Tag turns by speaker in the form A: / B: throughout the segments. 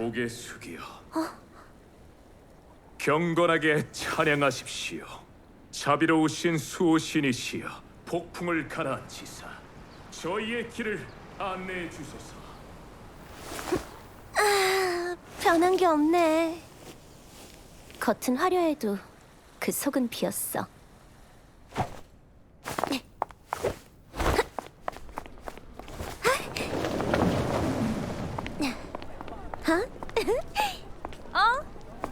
A: 고개 숙여 경건하게 찬양하십시오. 자비로우신 수호신이시여 폭풍을 가라앉히사 저희의 길을 안내해 주소서.
B: 변한 게 없네. 겉은 화려해도 그 속은 비었어.
C: 어?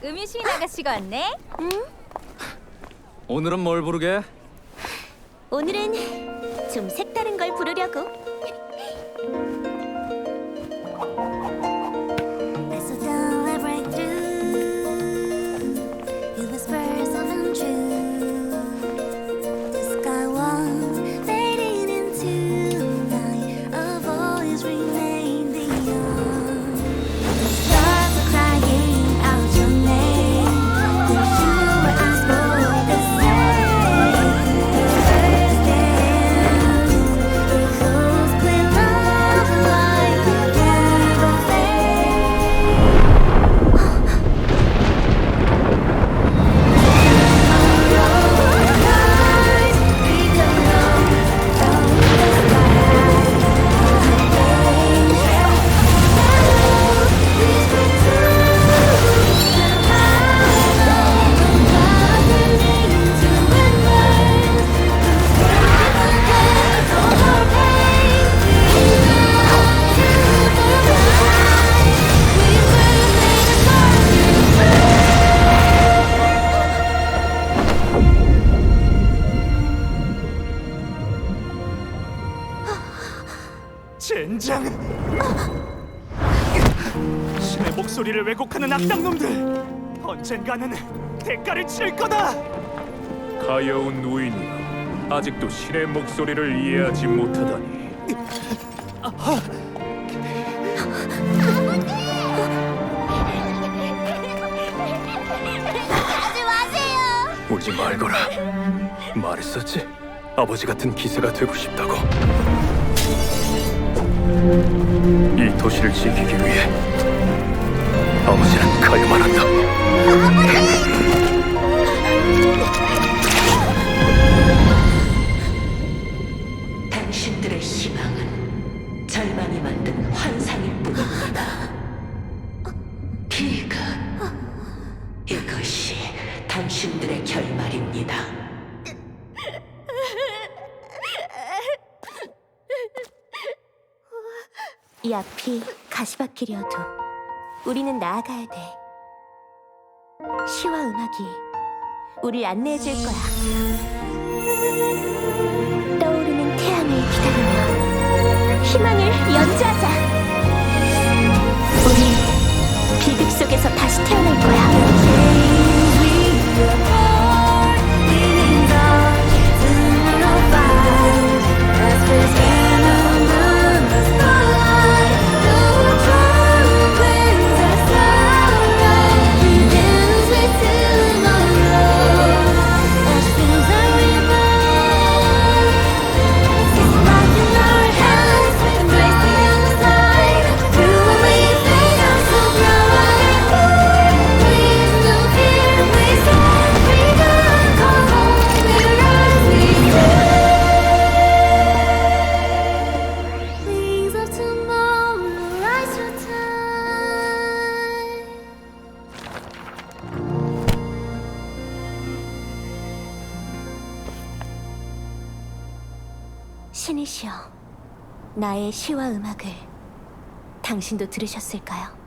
C: 음유신 아가씨가 왔네?
D: 오늘은 뭘 부르게?
B: 오늘은 좀 색다른 걸 부르려고.
E: 젠장! 신의 목소리를 왜곡하는 악당놈들! 언젠가는 대가를 치를 거다!
A: 가여운 노인이여 아직도 신의 목소리를 이해하지 못하다니
F: 마세요.
D: 울지 말거라. 말했었지. 아버지 같은 기세가 되고 싶다고. 이 도시를 지키기 위해 아버지는 가야만 한다.
G: 당신들의 희망은 절망이 만든 환상일 뿐입니다. 비극. 이것이 당신들의 결말입니다.
B: 이 앞이 가시밭길이어도 우리는 나아가야 돼. 시와 음악이 우릴 안내해 줄 거야. 떠오르는 태양을 기다리며 희망을 연주하자. 우리 비극 속에서 다시 태어날 거야. 신이시여, 나의 시와 음악을 당신도 들으셨을까요?